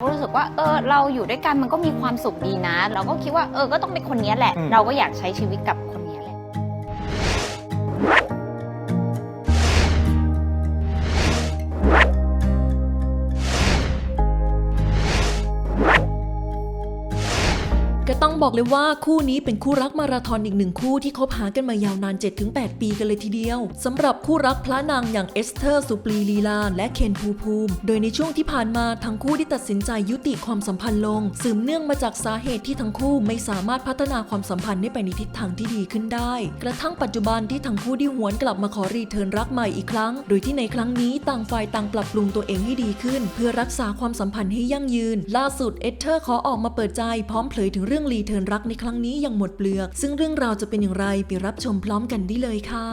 ก็รู้สึกว่าเออเราอยู่ด้วยกันมันก็มีความสุขดีนะ เราก็คิดว่าเออก็ต้องเป็นคนนี้แหละอืมเราก็อยากใช้ชีวิตกับคน ก็ต้องบอกเลยว่าคู่นี้เป็นคู่รักมาราธอนอีกหนึ่งคู่ที่คบหากันมายาวนาน 7-8 ปีกันเลยทีเดียวสำหรับคู่รักพระนางอย่างเอสเธอร์สุปรีลีลาและเคนภูภูมิ โดยในช่วงที่ผ่านมาทั้งคู่ได้ตัดสินใจยุติความสัมพันธ์ลง สืบเนื่องมาจากสาเหตุที่ทั้งคู่ไม่สามารถพัฒนาความสัมพันธ์ให้ไปในทิศทางที่ดีขึ้นได้ กระทั่งปัจจุบันที่ทั้งคู่ได้หวนกลับมาขอรีเทิร์นรักใหม่อีกครั้ง โดยที่ในครั้งนี้ต่างฝ่ายต่างปรับปรุงตัวเองให้ดีขึ้น เพื่อรักษาความสัมพันธ์ให้ยั่งยืน ล่าสุดเอสเธอร์ขอออกมาเปิดใจพร้อมเผยถึงเรื่องรีเทิร์นรักในครั้งนี้อย่างหมดเปลือก ซึ่งเรื่องราวจะเป็นอย่างไรไปรับชมพร้อมกันได้เลยค่ะ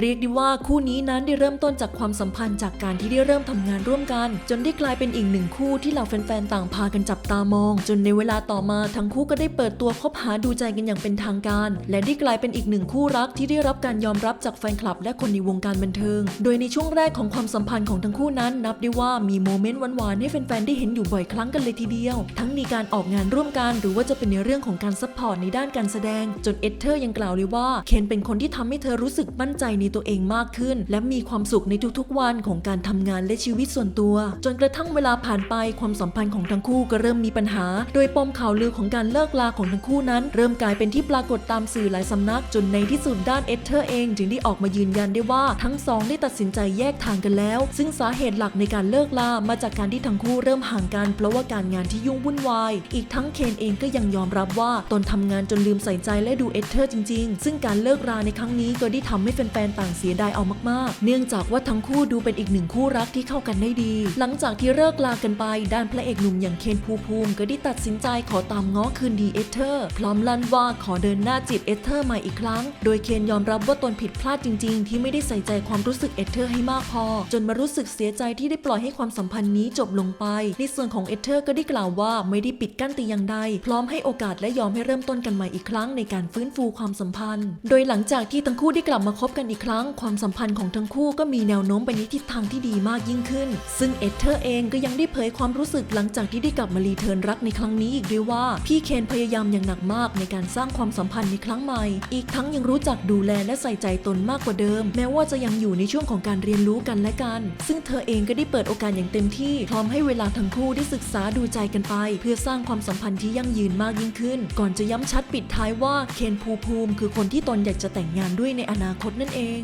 เรียกได้ว่าคู่นี้นั้นได้เริ่มต้นจากความสัมพันธ์จากการที่ได้เริ่มทำงานร่วมกัน จนได้กลายเป็นอีกหนึ่งคู่ที่เหล่าแฟนๆต่างพากันจับตามอง จนในเวลาต่อมาทั้งคู่ก็ได้เปิดตัวคบหาดูใจกันอย่างเป็นทางการ และได้กลายเป็นอีกหนึ่งคู่รักที่ได้รับการยอมรับจากแฟนคลับ และคนในวงการบันเทิง โดยในช่วงแรกของความสัมพันธ์ของทั้งคู่นั้นนับได้ว่ามีโมเมนต์หวานๆให้แฟนๆได้เห็นอยู่บ่อยครั้งกันเลยทีเดียว ทั้งมีการออกงานร่วมกันหรือว่าจะเป็นในเรื่องื่องของการซัพพอร์ตในด้านการแสดง จนเอเธอร์ยังกล่าวเลยว่า เคนเป็นคนที่ทำให้เธอรู้สึกมั่นใจในตัวเองมากขึ้น และมีความสุขในทุกๆวันของการทำงานและชีวิตส่วนตัว จนกระทั่งเวลาผ่านไปความสัมพันธ์ของทั้งคู่ก็เริ่มมีปัญหา โดยปมข่าวลือของการเลิกลาของทั้งคู่นั้น เริ่มกลายเป็นที่ปรากฏตามสื่อหลายสำนัก จนในที่สุดด้านเอเธอร์เองจึงได้ออกมายืนยันได้ว่าทั้งสองได้ตัดสินใจแยกทางกันแล้ว ซึ่งสาเหตุหลักในการเลิกลามาจากการที่ทั้งคู่เริ่มห่างกันเพราะว่าการงานที่ยุ่งวุ่นวาย อีกทั้งเคนเองก็ยังยอมรับว่าตนทำงานจนลืมใส่ใจและดูเอสเธอร์จริง ๆ ซึ่งการเลิกราในครั้งนี้ก็ได้ทำให้แฟนๆต่างเสียดายเอามากๆ เนื่องจากว่าทั้งคู่ดูเป็นอีกหนึ่งคู่รักที่เข้ากันได้ดี หลังจากที่เลิกลากันไป ด้านพระเอกหนุ่มอย่างเคนภูภูมิ ก็ได้ตัดสินใจขอตามง้อคืนดีเอสเธอร์พร้อมลั่นว่าขอเดินหน้าจีบเอสเธอร์ใหม่อีกครั้ง โดยเคนยอมรับว่าตนผิดพลาดจริง ๆ ที่ไม่ได้ใส่ใจความรู้สึกเอสเธอร์ให้มากพอ จนมารู้สึกเสียใจที่ได้ปล่อยให้ความสัมพันธ์นี้จบลงไป ในส่วนของเอสเธอร์ก็ได้กล่าวว่าไม่ได้ปิดกั้นแต่อย่างใดพร้อมให้โอกาสและยอมให้เริ่มต้นกันใหม่อีกครั้งในการฟื้นฟูความสัมพันธ์ โดยหลังจากที่ทั้งคู่ได้กลับมาคบกันอีกครั้ง ความสัมพันธ์ของทั้งคู่ก็มีแนวโน้มไปในทิศทางที่ดีมากยิ่งขึ้น ซึ่งเอเธอร์เองก็ยังได้เผยความรู้สึกหลังจากที่ได้กลับมารีเทิร์นรักในครั้งนี้อีกด้วยว่า พี่เคนพยายามอย่างหนักมากในการสร้างความสัมพันธ์ในครั้งใหม่ อีกทั้งยังรู้จักดูแลและใส่ใจตนมากกว่าเดิม แม้ว่าจะยังอยู่ในช่วงของการเรียนรู้กันและกัน ซึ่งเธอเองก็ได้เปิดโอกาสอย่างเต็มที่พร้อมให้เวลาทั้งคู่ได้ศึกษาดูใจกันไป เพื่อสร้างความสัมพันธ์ที่ยั่งยืนมากยิ่งขึ้น ก่อนจะย้ำชัดปิดท้ายว่าเคนภูภูมิ คือคนที่ตนอยากจะแต่งงานด้วยในอนาคตนั่นเอง